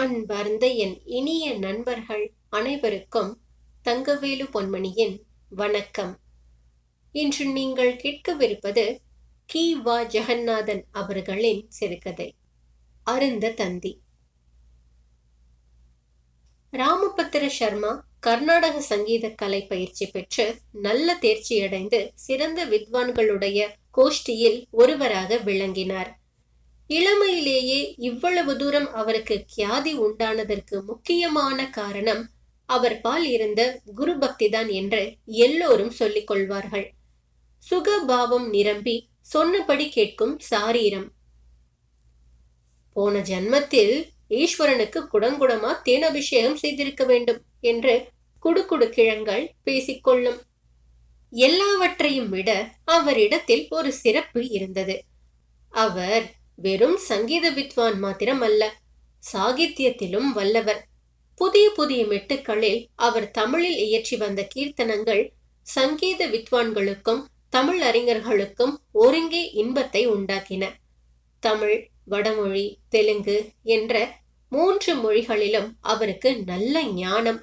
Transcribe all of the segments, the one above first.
அன்பார்ந்த என் இனிய நண்பர்கள் அனைவருக்கும் தங்கவேலு பொன்மணியின் வணக்கம். இன்று நீங்கள் கேட்கவிருப்பது கி. வா. ஜெகநாதன் அவர்களின் சிறுகதை அருந்த தந்தி. ராமபத்திர சர்மா கர்நாடக சங்கீத கலை பயிற்சி பெற்று நல்ல தேர்ச்சியடைந்து சிறந்த வித்வான்களுடைய கோஷ்டியில் ஒருவராக விளங்கினார். இளமையிலேயே இவ்வளவு தூரம் அவருக்கு கியாதி உண்டானதற்கு முக்கியமான காரணம் அவர் பால் இருந்த குரு பக்திதான் என்று எல்லோரும் சொல்லிக் கொள்வார்கள். சுகபாவம் நிரம்பி சொன்னபடி கேட்கும் சாரீரம். போன ஜன்மத்தில் ஈஸ்வரனுக்கு குடங்குடமா தேனபிஷேகம் செய்திருக்க வேண்டும் என்று குடுகுடு கிழங்கள் பேசிக்கொள்ளும் எல்லாவற்றையும் விட அவரிடத்தில் ஒரு சிறப்பு இருந்தது. அவர் வெறும் சங்கீத வித்வான் மாத்திரம் அல்ல சாகித்யத்திலும் வல்லவர். புதிய புதிய மெட்டுக்களில் அவர் தமிழில் இயற்றி வந்த கீர்த்தனங்கள் சங்கீத வித்வான்களுக்கும் தமிழ் அறிஞர்களுக்கும் ஒருங்கே இன்பத்தை உண்டாக்கின. தமிழ் வடமொழி தெலுங்கு என்ற மூன்று மொழிகளிலும் அவருக்கு நல்ல ஞானம்.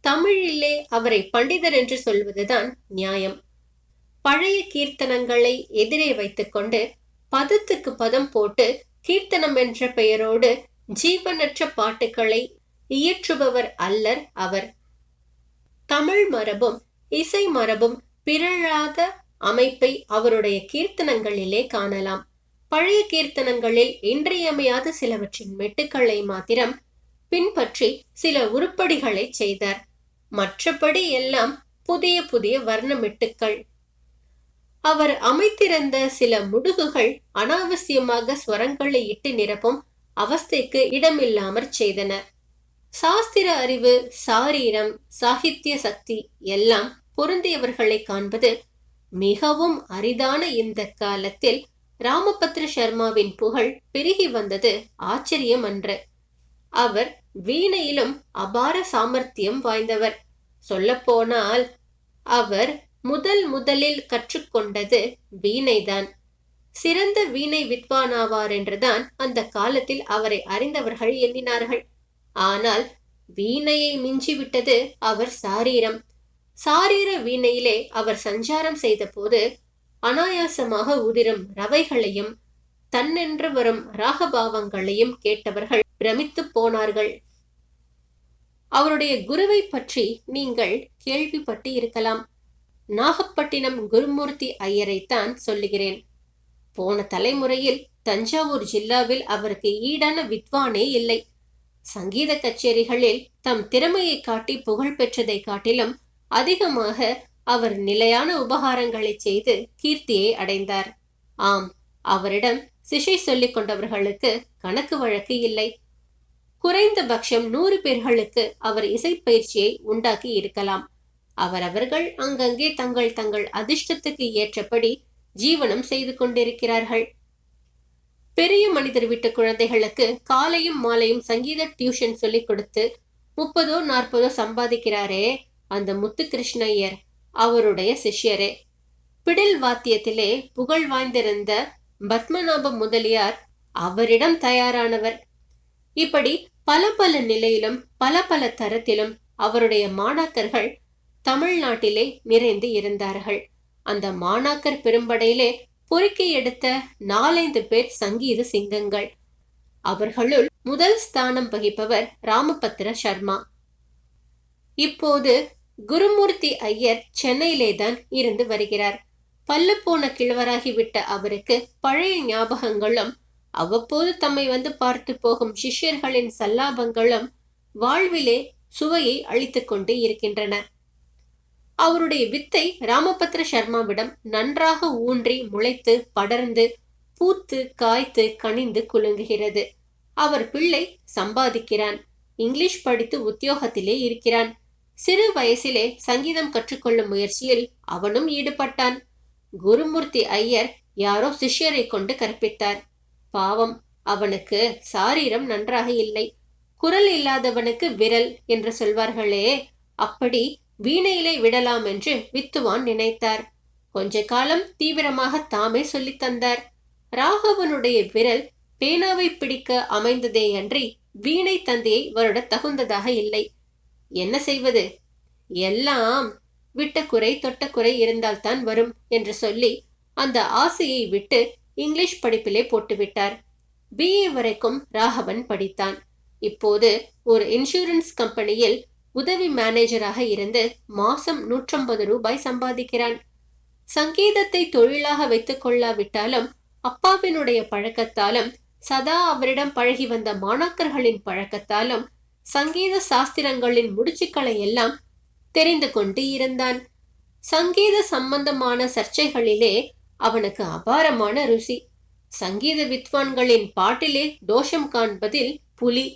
தமிழிலே அவரை பண்டிதர் என்று சொல்வதுதான் நியாயம். பழைய கீர்த்தனங்களை எதிரே வைத்துக்கொண்டு பதத்துக்கு பதம் போட்டு கீர்த்தனம் என்ற பெயரோடு ஜீவனற்ற பாட்டுகளை இயற்றுபவர் அல்லர் அவர். தமிழ் மரபும் இசை மரபும் பிறழாத அமைப்பை அவருடைய கீர்த்தனங்களிலே காணலாம். பழைய கீர்த்தனங்களில் இன்றியமையாத சிலவற்றின் மெட்டுக்களை மாத்திரம் பின்பற்றி சில உருப்படிகளை செய்தார். மற்றபடி எல்லாம் புதிய புதிய வர்ணமெட்டுக்கள் அவர் அமைத்திருந்த சில முடுகுகள் அனாவசியமாக ஸ்வரங்களை இட்டு நிரப்பும் அவஸ்தைக்கு இடமில்லாமற் செய்தன. சாஸ்திர அறிவு சாரீரம் சாகித்ய சக்தி எல்லாம் பொருந்தியவர்களை காண்பது மிகவும் அரிதான இந்த காலத்தில் ராமபத்ர சர்மாவின் புகழ் பெருகி வந்தது ஆச்சரியம் அன்று அவர் வீணையிலும் அபார சாமர்த்தியம் வாய்ந்தவர். சொல்லப்போனால் அவர் முதல் முதலில் கற்றுக்கொண்டது வீணைதான். சிறந்த வீணை வித்வானாவார் என்றுதான் அந்த காலத்தில் அவரை அறிந்தவர்கள் எண்ணினார்கள். ஆனால் வீணையை மிஞ்சிவிட்டது அவர் சாரீரம். சாரீர வீணையிலே அவர் சஞ்சாரம் செய்த போது அனாயாசமாக உதிரும் ரவைகளையும் தன்னென்று வரும் ராகபாவங்களையும் கேட்டவர்கள் பிரமித்து போனார்கள். அவருடைய குருவை பற்றி நீங்கள் கேள்விப்பட்டு இருக்கலாம். நாகப்பட்டினம் குருமூர்த்தி ஐயரைத்தான் சொல்லுகிறேன். போன தலைமுறையில் தஞ்சாவூர் ஜில்லாவில் அவருக்கு ஈடான வித்வானே இல்லை. சங்கீத கச்சேரிகளில் தம் திறமையை காட்டி புகழ் பெற்றதை காட்டிலும் அதிகமாக அவர் நிலையான உபகாரங்களை செய்து கீர்த்தியை அடைந்தார். ஆம் அவரிடம் சிஷை சொல்லிக் கொண்டவர்களுக்கு கணக்கு வழக்கு இல்லை. குறைந்தபட்சம் நூறு பேர்களுக்கு அவர் இசைப்பயிற்சியை உண்டாக்கி இருக்கலாம். அவரவர்கள் அங்கங்கே தங்கள் தங்கள் அதிர்ஷ்டத்துக்கு ஏற்றபடி ஜீவனம் செய்து கொண்டிருக்கிறார்கள். பெரிய மனிதர் வீட்டு குழந்தைகளுக்கு காலையும் மாலையும் சங்கீத டியூஷன் சொல்லிக் கொடுத்து முப்பதோ நாற்பதோ சம்பாதிக்கிறாரே அந்த முத்து கிருஷ்ணய்யர் அவருடைய சிஷ்யரே. பிடில் வாத்தியத்திலே புகழ் வாய்ந்திருந்த பத்மநாப முதலியார் அவரிடம் தயாரானவர். இப்படி பல பல நிலையிலும் பல பல தரத்திலும் அவருடைய மாணாக்கர்கள் தமிழ்நாட்டிலே நிறைந்து இருந்தார்கள். அந்த மாணாக்கர் பெரும்படையிலே பொறுக்கி எடுத்த நாலைந்து பேர் சங்கீத சிங்கங்கள். அவர்களுள் முதல் ஸ்தானம் வகிப்பவர் ராமபத்திர சர்மா. இப்போது குருமூர்த்தி ஐயர் சென்னையிலே தான் இருந்து வருகிறார். பல்லு போன கிழவராகிவிட்ட அவருக்கு பழைய ஞாபகங்களும் அவ்வப்போது தம்மை வந்து பார்த்து போகும் சிஷ்யர்களின் சல்லாபங்களும் வாழ்விலே சுவையை அளித்துக் கொண்டு இருக்கின்றன. அவருடைய வித்தை ராமபத்ர சர்மாவிடம் நன்றாக ஊன்றி முளைத்து படர்ந்து பூத்து காய்த்து கனிந்து குலுங்குகிறது. அவர் பிள்ளை சம்பாதிக்கிறான். இங்கிலீஷ் படித்து உத்தியோகத்திலே இருக்கிறான். சிறு வயசிலே சங்கீதம் கற்றுக்கொள்ளும் முயற்சியில் அவனும் ஈடுபட்டான். குருமூர்த்தி ஐயர் யாரோ சிஷ்யரை கொண்டு கற்பித்தார். பாவம் அவனுக்கு சாரீரம் நன்றாக இல்லை. குரல் இல்லாதவனுக்கு விரல் என்று சொல்வார்களே அப்படி வீணையிலே விடலாம் என்று வித்துவான் நினைத்தார். கொஞ்ச காலம் தீவிரமாக தாமே சொல்லித் தந்தார். ராகவனுடைய விரல் பேனாவை பிடிக்க அமைந்ததே அன்றி வீணை தந்தையை வருட தகுந்ததாக இல்லை. என்ன செய்வது? எல்லாம் விட்ட குறை தொட்ட குறை இருந்தால்தான் வரும் என்று சொல்லி அந்த ஆசையை விட்டு இங்கிலீஷ் படிப்பிலே போட்டுவிட்டார். பிஏ வரைக்கும் ராகவன் படித்தான். இப்போது ஒரு இன்சூரன்ஸ் கம்பெனியில் உதவி மேனேஜராக இருந்து மாசம் நூற்றம்பது ரூபாய் சம்பாதிக்கிறான் சங்கீதத்தை தொழிலாக வைத்துக் கொள்ளாவிட்டாலும் அப்பாவினுடைய பழக்கத்தாலும் சதா அவரிடம் பழகி வந்த மாணாக்கர்களின் பழக்கத்தாலும் சங்கீத சாஸ்திரங்களின் முடிச்சுக்களை எல்லாம் தெரிந்து கொண்டு இருந்தான். சங்கீத சம்பந்தமான சர்ச்சைகளிலே அவனுக்கு அபாரமான ருசி. சங்கீத வித்வான்களின் பாட்டிலே தோஷம் காண்பதில் புலி.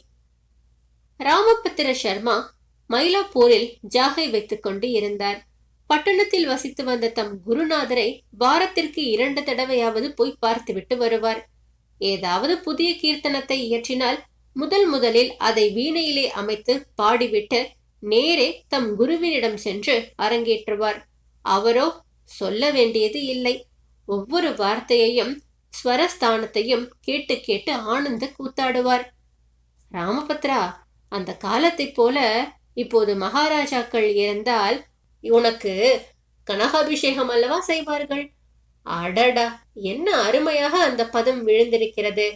ராமபத்திர சர்மா மயிலாப்பூரில் ஜாகை வைத்துக் கொண்டு இருந்தார். பட்டணத்தில் வசித்து வந்த தம் குருநாதரை வாரத்திற்கு இரண்டு தடவையாவது போய் பார்த்துவிட்டு வருவார். ஏதாவது புதிய கீர்த்தனத்தை இயற்றினால் முதல் முதலில் அதை வீணையிலே அமைத்து பாடிவிட்டு நேரே தம் குருவினிடம் சென்று அரங்கேற்றுவார். அவரோ சொல்ல வேண்டியது இல்லை. ஒவ்வொரு வார்த்தையையும் ஸ்வரஸ்தானத்தையும் கேட்டு கேட்டு ஆனந்த கூத்தாடுவார். ராமபத்ரா அந்த காலத்தைப் போல இப்போது மகாராஜாக்கள் இருந்தால் உனக்கு கனகாபிஷேகம் அல்லவா செய்வார்கள்? அடடா என்ன அருமையாக அந்த பதம் விழுந்திருக்கிறது.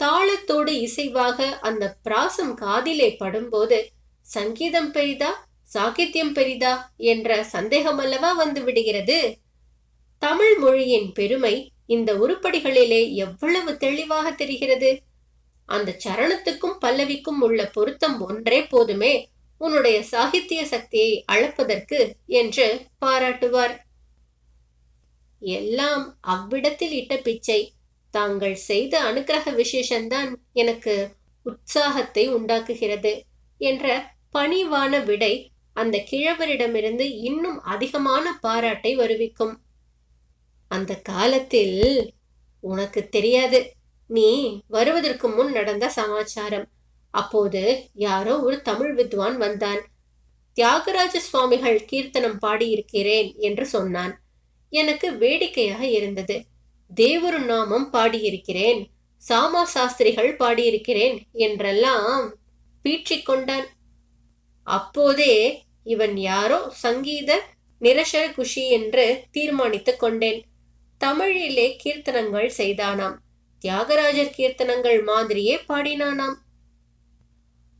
தாளத்தோடு இசைவாக அந்த பிராசம் காதிலே படும்போது சங்கீதம் பெரிதா சாகித்யம் பெரிதா என்ற சந்தேகம் அல்லவா வந்து விடுகிறது? தமிழ் மொழியின் பெருமை இந்த உருப்படிகளிலே எவ்வளவு தெளிவாக தெரிகிறது? அந்த சரணத்துக்கும் பல்லவிக்கும் உள்ள பொருத்தம் ஒன்றே போதுமே. உன்னுடைய சாகித்ய சக்தியை அளப்பதற்கு என்று பாராட்டுவார். எல்லாம் அவ்விடத்தில் இட்ட பிச்சை. தாங்கள் செய்த அனுக்கிரக விசேஷம்தான் எனக்கு உற்சாகத்தை உண்டாக்குகிறது என்ற பணிவான விடை அந்த கிழவரிடமிருந்து இன்னும் அதிகமான பாராட்டை வருவிக்கும். அந்த காலத்தில் உனக்கு தெரியாது. நீ வருவதற்கு முன் நடந்த சமாச்சாரம். அப்போது யாரோ ஒரு தமிழ் வித்வான் வந்தான். தியாகராஜ சுவாமிகள் கீர்த்தனம் பாடியிருக்கிறேன் என்று சொன்னான். எனக்கு வேடிக்கையாக இருந்தது. தேவரு நாமம் பாடியிருக்கிறேன். சாமா சாஸ்திரிகள் பாடியிருக்கிறேன் என்றெல்லாம் பீற்றிக்கொண்டான் அப்போதே இவன் யாரோ சங்கீத நிரசர குஷி என்று தீர்மானித்துக் கொண்டேன். தமிழிலே கீர்த்தனங்கள் செய்தானாம். தியாகராஜர் கீர்த்தனங்கள் மாதிரியே பாடினானாம்.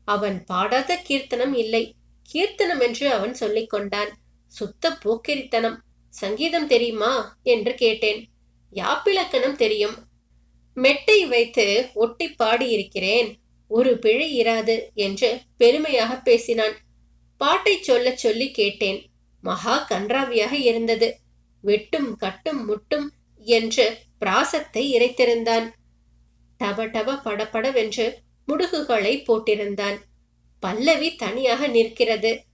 அவன் பாடாத கீர்த்தனம் இல்லை. கீர்த்தனம் என்று அவன் சொல்லிக் கொண்டான். சுத்த போக்கிரித்தனம். சங்கீதம் தெரியுமா? என்று கேட்டேன். யாப்பிலக்கணம் தெரியும். மெட்டை வைத்து ஒட்டி பாடியிருக்கிறேன். ஒரு பிழை இராது என்று பெருமையாக பேசினான். பாட்டை சொல்ல சொல்லி கேட்டேன். மகா கன்றாவியாக இருந்தது. வெட்டும் கட்டும் முட்டும் என்று பிராசத்தை இறைத்திருந்தான். டப டப படபடவென்று முடுகுகளை போட்டிருந்தான். பல்லவி தனியாக நிற்கிறது.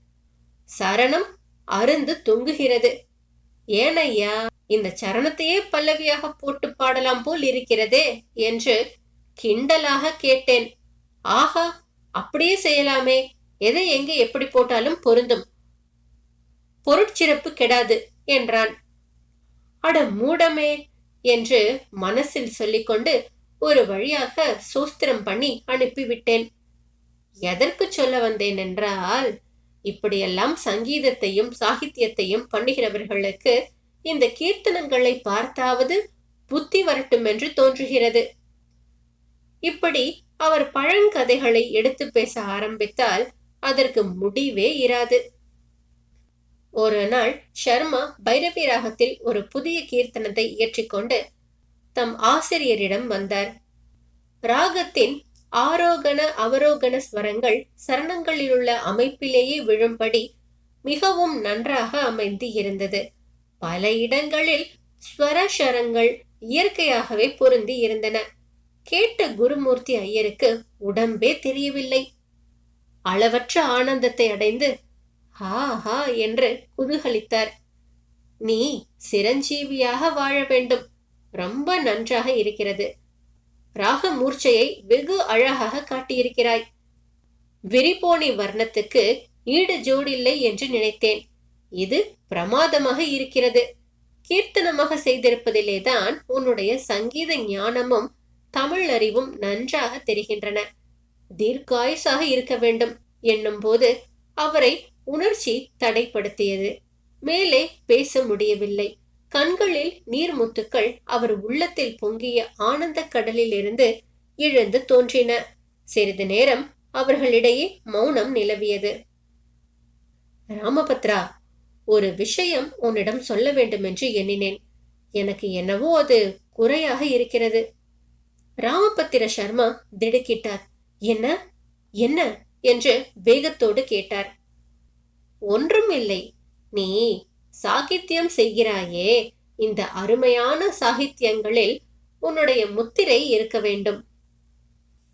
சரணம் அருந்து தொங்குகிறது. ஏனையா இந்த சரணத்தையே பல்லவியாக போட்டு பாடலாம் போல் இருக்கிறதே என்று கிண்டலாக கேட்டேன். ஆஹா அப்படியே செய்யலாமே. எதை எங்கே எப்படி போட்டாலும் பொருந்தும். பொருட்சிறப்பு கெடாது என்றான். அட மூடமே என்று மனசில் சொல்லிக்கொண்டு ஒரு வழியாக சூஸ்திரம் பண்ணி அனுப்பிவிட்டேன். எதற்கு சொல்ல வந்தேன் என்றால் இப்படியெல்லாம் சங்கீதத்தையும் சாகித்யத்தையும் பண்ணுகிறவர்களுக்கு இந்த கீர்த்தனங்களை பார்த்தாவது புத்தி வரட்டும் என்று தோன்றுகிறது. இப்படி அவர் பழங்கதைகளை எடுத்து பேச ஆரம்பித்தால் அதற்கு முடிவே இராது. ஒரு நாள் ஷர்மா பைரவி ராகத்தில் ஒரு புதிய கீர்த்தனத்தை இயற்றிக்கொண்டு தம் ஆசிரியரிடம் வந்தார். ராகத்தின் ஆரோகண அவரோகண ஸ்வரங்கள் சரணங்களிலுள்ள அமைப்பிலேயே விழும்படி மிகவும் நன்றாக அமைந்து இருந்தது. பல இடங்களில் ஸ்வரஷரங்கள் இயற்கையாகவே பொருந்தி இருந்தன. கேட்ட குருமூர்த்தி ஐயருக்கு உடம்பே தெரியவில்லை. அளவற்ற ஆனந்தத்தை அடைந்து ஹா ஹா என்று குதூகலித்தார். நீ சிரஞ்சீவியாக வாழ வேண்டும். ரொம்ப நன்றாக இருக்கிறது. ராக மூர்ச்சையை வெகு அழகாக காட்டியிருக்கிறாய். விரிபோனி வர்ணத்துக்கு ஈடு ஜோடில்லை என்று நினைத்தேன். இது பிரமாதமாக இருக்கிறது. கீர்த்தனமாக செய்திருப்பதிலேதான் உன்னுடைய சங்கீத ஞானமும் தமிழ் அறிவும் நன்றாக தெரிகின்றன. தீர்க்காயுசாக இருக்க வேண்டும். என்னும் போது அவரை உணர்ச்சி தடைப்படுத்தியது. மேலே பேச முடியவில்லை. கண்களில் நீர்முத்துக்கள் அவர் உள்ளத்தில் பொங்கிய ஆனந்த கடலில் இருந்து இழந்து தோன்றின. சிறிது நேரம் அவர்களிடையே மௌனம் நிலவியது. ராமபத்ரா ஒரு விஷயம் உன்னிடம் சொல்ல வேண்டும் என்று எண்ணினேன். எனக்கு என்னவோ அது குறையாக இருக்கிறது. ராமபத்திர சர்மா திடுக்கிட்டார். என்ன? என்ன? என்று வேகத்தோடு கேட்டார். ஒன்றும் இல்லை நீ சாகித்யம் செய்கிறாயே. இந்த அருமையான சாகித்யங்களில் உன்னுடைய முத்திரை இருக்க வேண்டும்.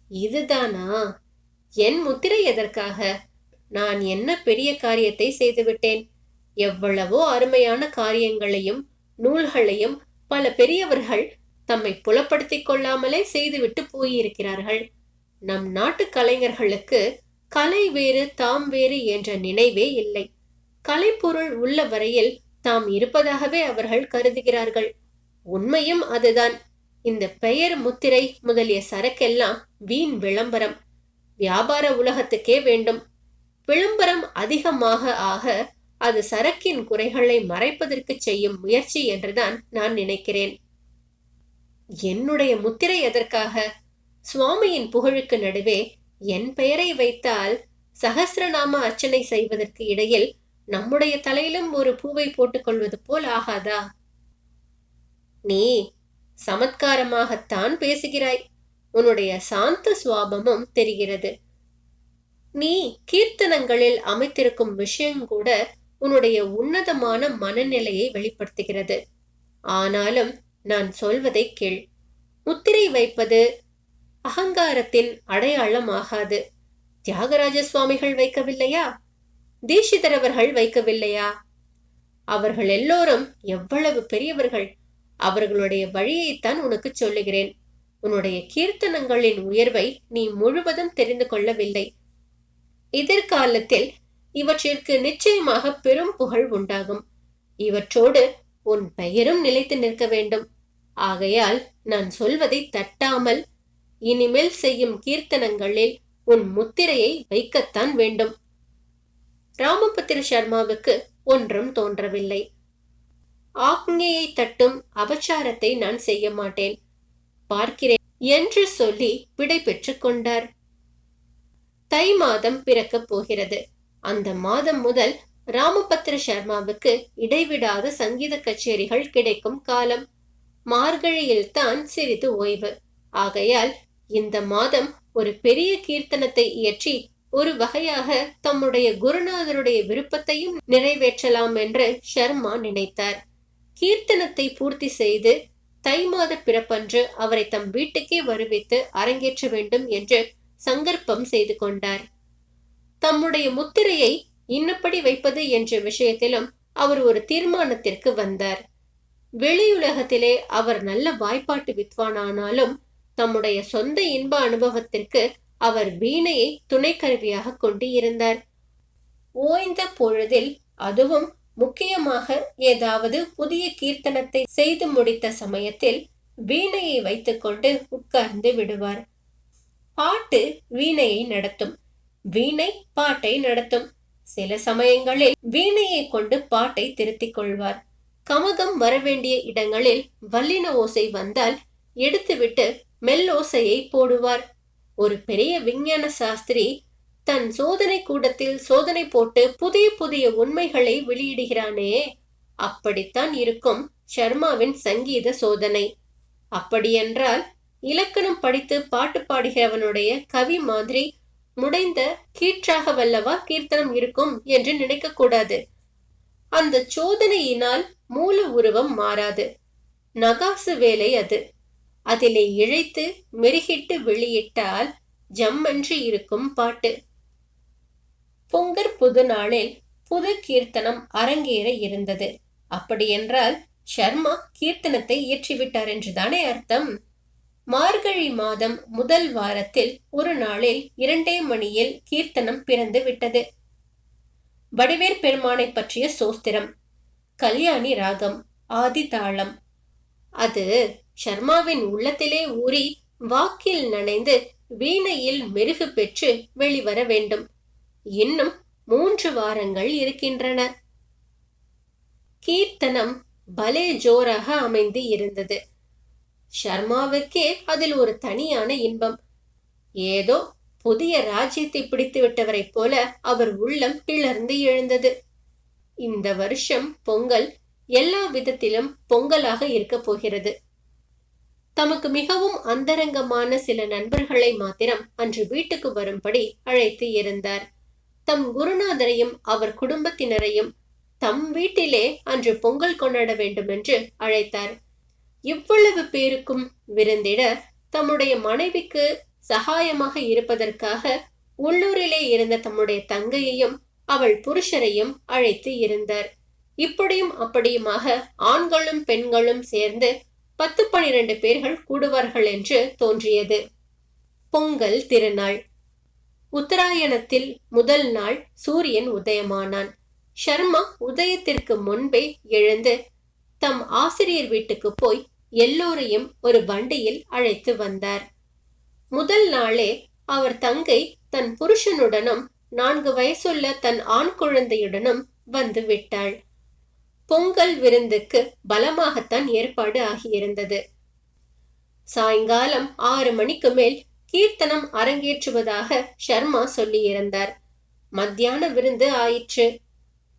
இதுதானா? என் முத்திரை எதற்காக? நான் என்ன பெரிய காரியத்தை செய்துவிட்டேன்? எவ்வளவோ அருமையான காரியங்களையும் நூல்களையும் பல பெரியவர்கள் தம்மை புலப்படுத்திக் கொள்ளாமலே செய்துவிட்டு போயிருக்கிறார்கள். நம் நாட்டு கலைஞர்களுக்கு கலை வேறு தாம் வேறு என்ற நினைவே இல்லை. கலைப்பொருள் உள்ள வரையில் தாம் இருப்பதாகவே அவர்கள் கருதுகிறார்கள். உண்மையும் அதுதான். இந்த பெயர் முத்திரை முதலிய சரக்கெல்லாம் வீண் விளம்பரம். வியாபார உலகத்துக்கே வேண்டும். விளம்பரம் அதிகமாக ஆக அது சரக்கின் குறைகளை மறைப்பதற்கு செய்யும் முயற்சி என்றுதான் நான் நினைக்கிறேன். என்னுடைய முத்திரை எதற்காக? சுவாமியின் புகழுக்கு நடுவே என் பெயரை வைத்தால் சகசிரநாம அர்ச்சனை செய்வதற்கு இடையில் நம்முடைய தலையிலும் ஒரு பூவை போட்டுக் கொள்வது போல் ஆகாதா? நீ சமத்காரமாகத்தான் பேசுகிறாய். உன்னுடைய சாந்த சுவாபமும் தெரிகிறது. நீ கீர்த்தனங்களில் அமைத்திருக்கும் விஷயம் கூட உன்னுடைய உன்னதமான மனநிலையை வெளிப்படுத்துகிறது. ஆனாலும் நான் சொல்வதை கேள். முத்திரை வைப்பது அகங்காரத்தின் அடையாளம் ஆகாது தியாகராஜ சுவாமிகள் வைக்கவில்லையா? தீட்சிதர் அவர்கள் வைக்கவில்லையா? அவர்கள் எல்லோரும் எவ்வளவு பெரியவர்கள் அவர்களுடைய வழியைத்தான் உனக்கு சொல்லுகிறேன். உன்னுடைய கீர்த்தனங்களின் உயர்வை நீ முழுவதும் தெரிந்து கொள்ளவில்லை. எதிர்காலத்தில் இவற்றிற்கு நிச்சயமாக பெரும் புகழ் உண்டாகும். இவற்றோடு உன் பெயரும் நிலைத்து நிற்க வேண்டும். ஆகையால் நான் சொல்வதை தட்டாமல் இனிமேல் செய்யும் கீர்த்தனங்களில் உன் முத்திரையை வைக்கத்தான் வேண்டும். ராமபுத்திர சர்மாவுக்கு ஒன்றும் தோன்றவில்லை. ஆக்ஞையை தட்டும் அபச்சாரத்தை நான் செய்ய மாட்டேன். பார்க்கிறேன் என்று சொல்லி விடை பெற்றுக் கொண்டார். தை மாதம் பிறக்கப் போகிறது. அந்த மாதம் முதல் ராமபத்ர சர்மாவுக்கு இடைவிடாத சங்கீத கச்சேரிகள் கிடைக்கும் காலம். மார்கழியில் தான் சிறிது ஓய்வு. ஆகையால் இந்த மாதம் ஒரு பெரிய கீர்த்தனத்தை இயற்றி ஒரு வகையாக தம்முடைய குருநாதருடைய விருப்பத்தையும் நிறைவேற்றலாம் என்று ஷர்மா நினைத்தார். கீர்த்தனத்தை பூர்த்தி செய்து தை மாத பிறப்பன்று அவரை தம் வீட்டுக்கே வருவித்து அரங்கேற்ற வேண்டும் என்று சங்கற்பம் செய்து கொண்டார். தம்முடைய முத்திரையை இன்னப்படி வைப்பது என்ற விஷயத்திலும் அவர் ஒரு தீர்மானத்திற்கு வந்தார். வெளியுலகத்திலே அவர் நல்ல வாய்ப்பாட்டு வித்வானானாலும் தம்முடைய சொந்த இன்ப அனுபவத்திற்கு அவர் வீணையை துணை கருவியாக கொண்டு இருந்தார். ஓய்ந்த பொழுதில் அதுவும் முக்கியமாக ஏதாவது புதிய கீர்த்தனத்தை செய்து முடித்த சமயத்தில் வீணையை வைத்துக்கொண்டு உட்கார்ந்து விடுவார். பாட்டு வீணையை நடத்தும். வீணை பாட்டை நடத்தும். சில சமயங்களில் வீணையை கொண்டு பாட்டை திருத்திக் கொள்வார். கமகம் வரவேண்டிய இடங்களில் வல்லின ஓசை வந்தால் எடுத்துவிட்டு மெல்லோசையை போடுவார். ஒரு பெரிய விஞ்ஞான சாஸ்திரி தன் சோதனை கூடத்தில் சோதனை போட்டு புதிய புதிய உண்மைகளை வெளியிடுகிறானே. அப்படித்தான் இருக்கும் ஷர்மாவின் சங்கீத சோதனை. அப்படியென்றால் இலக்கணம் படித்து பாட்டு பாடுகிறவனுடைய கவி மாதிரி முடைந்த கீற்றாக வல்லவா கீர்த்தனம் இருக்கும் என்று நினைக்கக்கூடாது அந்த சோதனையினால் மூல உருவம் மாறாது. நகாசு வேலை அது. அதிலே இழைத்து மெருகிட்டு வெளியிட்டால் ஜம்மன்று இருக்கும் பாட்டு. பொங்கற் புது நாளில் புது கீர்த்தனம் அரங்கேற இருந்தது. அப்படியென்றால் ஷர்மா கீர்த்தனத்தை இயற்றிவிட்டார் என்றுதானே அர்த்தம்? மார்கழி மாதம் முதல் வாரத்தில் ஒரு நாளில் இரண்டே மணியில் கீர்த்தனம் பிறந்து விட்டது. வடிவேல் பெருமானை பற்றிய சோஸ்திரம் கல்யாணி ராகம் ஆதி தாளம் அது ஷர்மாவின் உள்ளத்திலே ஊறி வாக்கில் நனைந்து வீணையில் மெருகு பெற்று வெளிவர வேண்டும். இன்னும் மூன்று வாரங்கள் இருக்கின்றன. கீர்த்தனம் பலே ஜோராக அமைந்து இருந்தது. ஷர்மாவுக்கே அதில் ஒரு தனியான இன்பம். ஏதோ புதிய ராஜ்யத்தை பிடித்து விட்டவரைப் போல அவர் உள்ளம் கிளர்ந்து எழுந்தது. இந்த வருஷம் பொங்கல் எல்லா விதத்திலும் பொங்கலாக இருக்கப் போகிறது. தமக்கு மிகவும் அந்தரங்கமான சில நண்பர்களை மாத்திரம் அன்று வீட்டுக்கு வரும்படி அழைத்து இருந்தார். தம் குருநாதரையும் அவர் குடும்பத்தினரையும் தம் வீட்டிலே அன்று பொங்கல் கொண்டாட வேண்டும் என்று அழைத்தார். இவ்வளவு பேருக்கும் விருந்திட தம்முடைய மனைவிக்கு சகாயமாக இருப்பதற்காக உள்ளூரிலே இருந்த தம்முடைய தங்கையையும் அவள் புருஷரையும் அழைத்து இருந்தார். இப்படியும் அப்படியுமாக ஆண்களும் பெண்களும் சேர்ந்து பத்து பனிரெண்டு பேர்கள் கூடுவார்கள் என்று தோன்றியது. பொங்கல் திருநாள். உத்தராயணத்தில் முதல் நாள் சூரியன் உதயமானான். ஷர்மா உதயத்திற்கு முன்பே எழுந்து தம் ஆசிரியர் வீட்டுக்கு போய் எல்லோரையும் ஒரு வண்டியில் அழைத்து வந்தார். முதல் நாளே அவர் தங்கை தன் புருஷனுடனும் நான்கு வயசுள்ள தன் ஆண் குழந்தையுடனும் வந்து விட்டாள். பொங்கல் விருந்துக்கு பலமாகத்தான் ஏற்பாடு ஆகியிருந்தது. சாயங்காலம் ஆறு மணிக்கு மேல் கீர்த்தனம் அரங்கேற்றுவதாக ஷர்மா சொல்லியிருந்தார். மத்தியான விருந்து ஆயிற்று.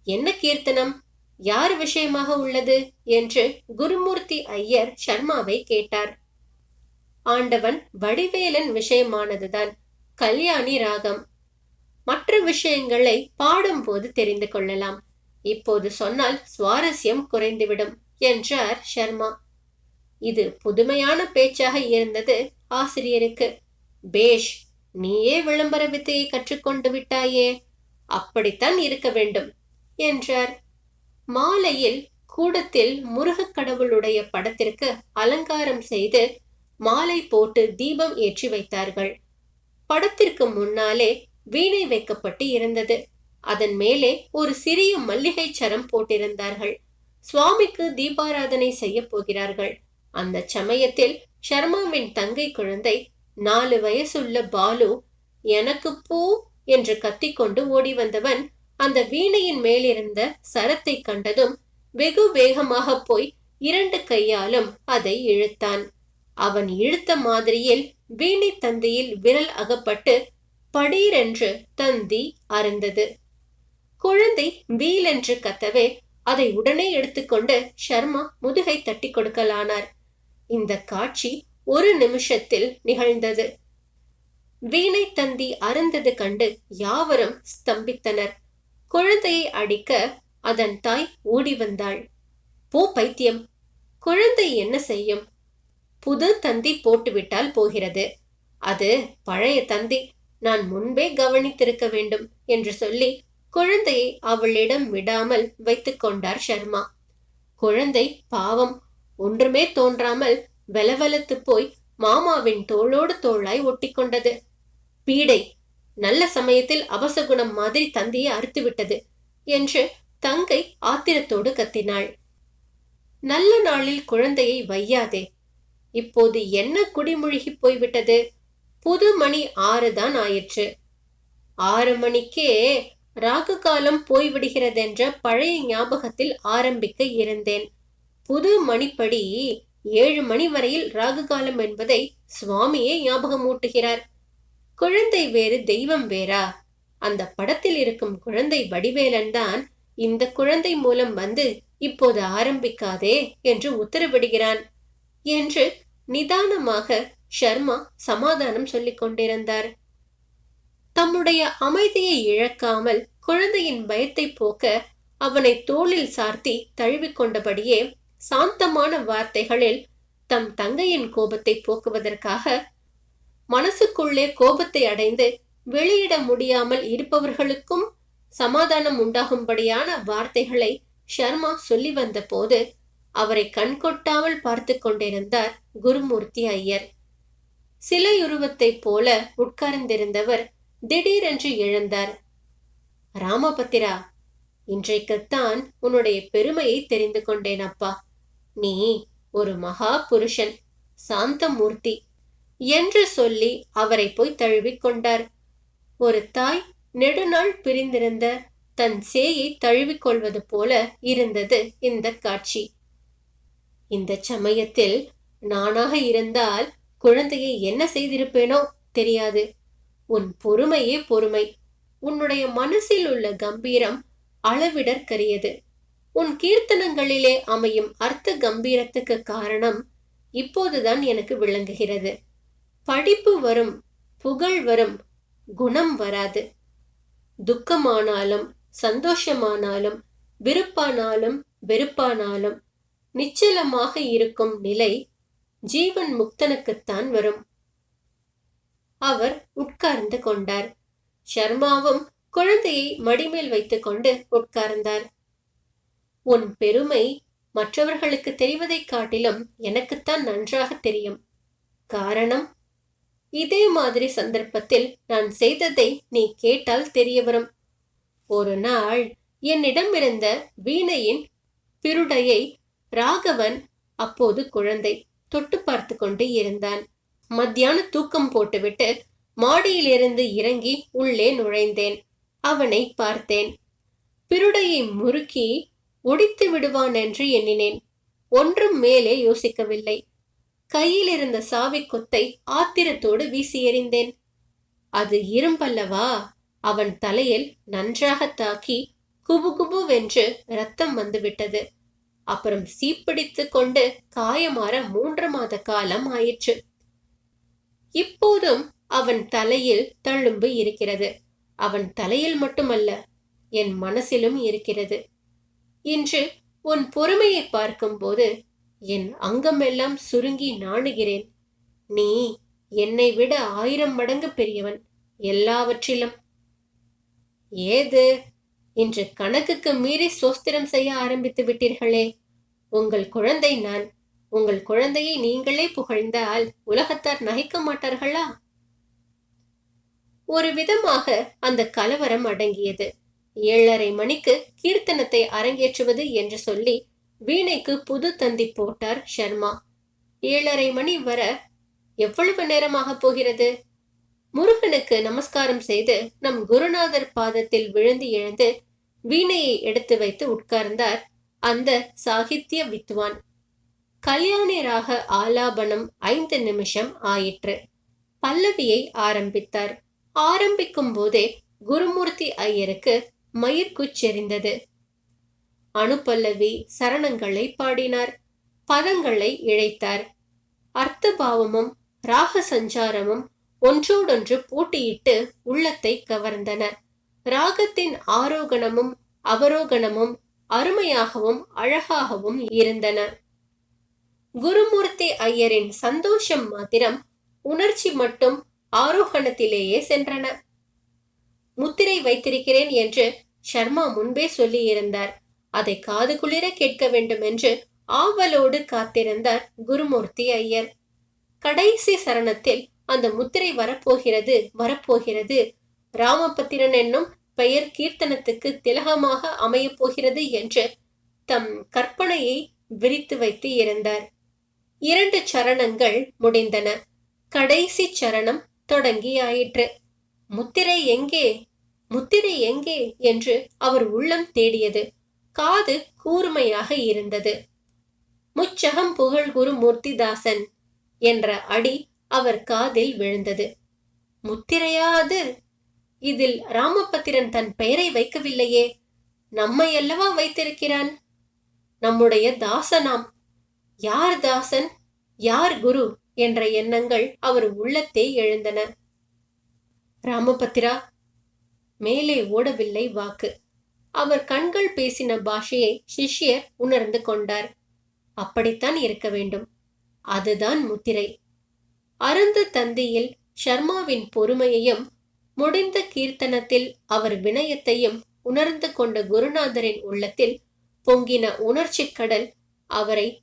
என்ன கீர்த்தனம்? யார் விஷயமாக உள்ளது? என்று குருமூர்த்தி ஐயர் ஷர்மாவை கேட்டார். ஆண்டவன் வடிவேலன் விஷயமானதுதான். கல்யாணி ராகம். மற்ற விஷயங்களை பாடும்போது தெரிந்து கொள்ளலாம். இப்போது சொன்னால் சுவாரஸ்யம் குறைந்துவிடும் என்றார் ஷர்மா. இது புதுமையான பேச்சாக இருந்தது ஆசிரியருக்கு. பேஷ் நீயே விளம்பர வித்தையை கற்றுக்கொண்டு விட்டாயே அப்படித்தான் இருக்க வேண்டும் என்றார். மாலையில் கூடத்தில் முருகக் கடவுளுடைய படத்திற்கு அலங்காரம் செய்து மாலை போட்டு தீபம் ஏற்றி வைத்தார்கள். படத்திற்கு முன்னாலே வீணை வைக்கப்பட்டு இருந்தது. அதன் மேலே ஒரு சிறிய மல்லிகை சரம் போட்டிருந்தார்கள். சுவாமிக்கு தீபாராதனை செய்ய போகிறார்கள். அந்த சமயத்தில் ஷர்மாவின் தங்கை குழந்தை நாலு வயசுள்ள பாலு எனக்கு பூ என்று கத்திக்கொண்டு ஓடி வந்தவன் அந்த வீணையின் மேலிருந்த சரத்தை கண்டதும் வெகு வேகமாக போய் இரண்டு கையாலும் அதை இழுத்தான். அவன் இழுத்த மாதிரியில் வீணை தந்தியில் விரல் அகப்பட்டு படீரென்று தந்தி அருந்தது. குழந்தை வீலென்று கத்தவே அதை உடனே எடுத்துக்கொண்டு ஷர்மா முதுகை தட்டி கொடுக்கலானார். இந்த காட்சி ஒரு நிமிஷத்தில் நிகழ்ந்தது. வீணை தந்தி அருந்தது கண்டு யாவரும் ஸ்தம்பித்தனர். குழந்தையை அடிக்க அதன் தாய் ஓடி வந்தாள். போ பைத்தியம்! குழந்தை என்ன செய்யும்? புது தந்தி போட்டுவிட்டால் போகிறது. அது பழைய தந்தி. நான் முன்பே கவனித்திருக்க வேண்டும் என்று சொல்லி குழந்தையை அவளிடம் விடாமல் வைத்துக் கொண்டார் ஷர்மா. குழந்தை பாவம். ஒன்றுமே தோன்றாமல் வெலவெலத்து போய் மாமாவின் தோளோடு தோளாய் ஒட்டிக்கொண்டது. பீடை. நல்ல சமயத்தில் அபசகுணம் மாதிரி தந்தையை அறுத்து விட்டது என்று தங்கை ஆத்திரத்தோடு கத்தினாள். நல்ல நாளில் குழந்தையை வையாதே. இப்போது என்ன குடிமுழுகி போய்விட்டது? புது மணி ஆறு தான் ஆயிற்று. ஆறு மணிக்கே ராகு காலம் போய்விடுகிறதென்ற பழைய ஞாபகத்தில் ஆரம்பிக்க இருந்தேன். புது மணிப்படி ஏழு மணி வரையில் ராகு காலம் என்பதை சுவாமியே ஞாபகமூட்டுகிறார். குழந்தை வேறு தெய்வம் வேறா? அந்த படத்தில் இருக்கும் குழந்தை வடிவேலன் தான் இந்த குழந்தை மூலம் வந்து இப்போது ஆரம்பிக்காதே என்று உத்தரவிடுகிறான் என்று நிதானமாக ஷர்மா சமாதானம் சொல்லிக் கொண்டிருந்தார். தம்முடைய அமைதியை இழக்காமல் குழந்தையின் பயத்தை போக்க அவனை தோளில் சார்த்தி தழுவிக்கொண்டபடியே சாந்தமான வார்த்தைகளில் தம் தங்கையின் கோபத்தை போக்குவதற்காக மனசுக்குள்ளே கோபத்தை அடைந்து வெளியிட முடியாமல் இருப்பவர்களுக்கும் சமாதானம் உண்டாகும்படியான வார்த்தைகளை ஷர்மா சொல்லி வந்த போது அவரை கண்கொட்டாமல் பார்த்து கொண்டிருந்தார் குருமூர்த்தி ஐயர். சிலையுருவத்தைப் போல உட்கார்ந்திருந்தவர் திடீரென்று எழுந்தார். ராமபத்திரா இன்றைக்குத்தான் உன்னுடைய பெருமையை தெரிந்து கொண்டேன் அப்பா. நீ ஒரு மகா புருஷன் சாந்தமூர்த்தி என்று சொல்லி அவரை போய் தழுவிக் கொண்டார். ஒரு தாய் நெடுநாள் பிரிந்திருந்த தன் சேயை தழுவிக் கொள்வது போல இருந்தது இந்த காட்சி. இந்த சமயத்தில் நானாக இருந்தால் குழந்தையை என்ன செய்திருப்பேனோ தெரியாது. உன் பொறுமையே பொறுமை. உன்னுடைய மனசில் உள்ள கம்பீரம் அளவிடற்கரியது. உன் கீர்த்தனங்களிலே அமையும் அர்த்த கம்பீரத்துக்கு காரணம் இப்போதுதான் எனக்கு விளங்குகிறது. படிப்பு வரும் புகழ் வரும் குணம் வராது. துக்கமானாலும் சந்தோஷமானாலும் விருப்பானாலும் வெறுப்பானாலும் நிச்சலமாக இருக்கும் நிலை ஜீவன் முக்தனுக்குத்தான் வரும். அவர் உட்கார்ந்து கொண்டார். ஷர்மாவும் குழந்தையை மடிமேல் வைத்துக்கொண்டு உட்கார்ந்தார். உன் பெருமை மற்றவர்களுக்கு தெரிவதைக் காட்டிலும் எனக்குத்தான் நன்றாக தெரியும். காரணம்? இதே மாதிரி சந்தர்ப்பத்தில் நான் செய்ததை நீ கேட்டால் தெரிய வரும் ஒரு நாள் என்னிடமிருந்த வீணையின் பிருடையை ராகவன் அப்போது குழந்தை தொட்டு பார்த்து கொண்டு இருந்தான். மத்தியான தூக்கம் போட்டுவிட்டு மாடியிலிருந்து இறங்கி உள்ளே நுழைந்தேன். அவனை பார்த்தேன். பிருடையை முறுக்கி ஒடித்து விடுவான் என்று எண்ணினேன். ஒன்றும் மேலே யோசிக்கவில்லை. கையில் இருந்த சாவி கொத்தை ஆத்திரத்தோடு வீசி எறிந்தேன். அது இரும்பல்லவா? அவன் தலையில் நன்றாக தாக்கி குபு குபுவென்று ரத்தம் வந்துவிட்டது. அப்புறம் சீப்பிடித்து கொண்டு காயமாற மூன்று மாத காலம் ஆயிற்று. இப்போதும் அவன் தலையில் தழும்பு இருக்கிறது. அவன் தலையில் மட்டுமல்ல என் மனசிலும் இருக்கிறது. இன்று உன் பொறுமையை பார்க்கும்போது என் அங்கமெல்லாம் சுருங்கி நாணுகிறேன். நீ என்னை விட ஆயிரம் மடங்கு பெரியவன் எல்லாவற்றிலும். ஏது? இன்று கணக்குக்கு மீறி சோஸ்திரம் செய்ய ஆரம்பித்து விட்டீர்களே. உங்கள் குழந்தை நான் உங்கள் குழந்தையை நீங்களே புகழ்ந்தால் உலகத்தார் நகைக்க மாட்டார்களா? ஒரு விதமாக அந்த கலவரம் அடங்கியது. ஏழரை மணிக்கு கீர்த்தனத்தை அரங்கேற்றுவது என்று சொல்லி வீணைக்கு புது தந்தி போட்டார் ஷர்மா. ஏழரை மணி வர எவ்வளவு நேரமாக போகிறது? முருகனுக்கு நமஸ்காரம் செய்து நம் குருநாதர் பாதத்தில் விழுந்து எழுந்து வீணையை எடுத்து வைத்து உட்கார்ந்தார் அந்த சாகித்ய வித்வான். கல்யாணியராக ஆலாபனம் ஐந்து நிமிஷம் ஆயிற்று. பல்லவியை ஆரம்பித்தார். ஆரம்பிக்கும் போதே குருமூர்த்தி ஐயருக்கு மயிர்குச்செறிந்தது அணுப்பல்லவி சரணங்களை பாடினார். பதங்களை இழைத்தார். அர்த்தபாவமும் ராக சஞ்சாரமும் ஒன்றோடொன்று போட்டியிட்டு உள்ளத்தை கவர்ந்தன. ராகத்தின் ஆரோகணமும் அவரோகணமும் அருமையாகவும் அழகாகவும் இருந்தன. குருமூர்த்தி ஐயரின் சந்தோஷம் மாத்திரம் உணர்ச்சி மட்டும் ஆரோகணத்திலேயே சென்றன. முத்திரை வைத்திருக்கிறேன் என்று ஷர்மா முன்பே சொல்லியிருந்தார். அதை காது குளிர கேட்க வேண்டும் என்று ஆவலோடு காத்திருந்தார் குருமூர்த்தி ஐயர். கடைசி சரணத்தில் அந்த முத்திரை வரப்போகிறது வரப்போகிறது. ராமபத்திரன் என்னும் பெயர் கீர்த்தனத்துக்கு திலகமாக அமையப் போகிறது என்று தம் கற்பனையை விரித்து வைத்து இருந்தார். இரண்டு சரணங்கள் முடிந்தன. கடைசி சரணம் தொடங்கி ஆயிற்று முத்திரை எங்கே? முத்திரை எங்கே? என்று அவர் உள்ளம் தேடியது. காது கூர்மையாக இருந்தது. முச்சகம் புகழ் குரு மூர்த்திதாசன் என்ற அடி அவர் காதில் விழுந்தது. முத்திரையா அது இதில் ராமபத்திரன் தன் பெயரை வைக்கவில்லையே. நம்மை அல்லவா வைத்திருக்கிறான்? நம்முடைய தாசனாம் யார் தாசன்? யார் குரு? என்ற எண்ணங்கள் அவர் உள்ளத்தே எழுந்தன. ராமபத்திரா மேலே ஓடவில்லை வாக்கு. அவர் கண்கள் பேசின பாஷையை சிஷ்யர் உணர்ந்து கொண்டார். அப்படித்தான் இருக்க வேண்டும். அதுதான் முத்திரை. அருந்து தந்தியில் ஷர்மாவின் பொறுமையையும் முடிந்த கீர்த்தனத்தில் அவர் வினயத்தையும் உணர்ந்து கொண்ட குருநாதரின் உள்ளத்தில் பொங்கின உணர்ச்சிக் கடல் அவரை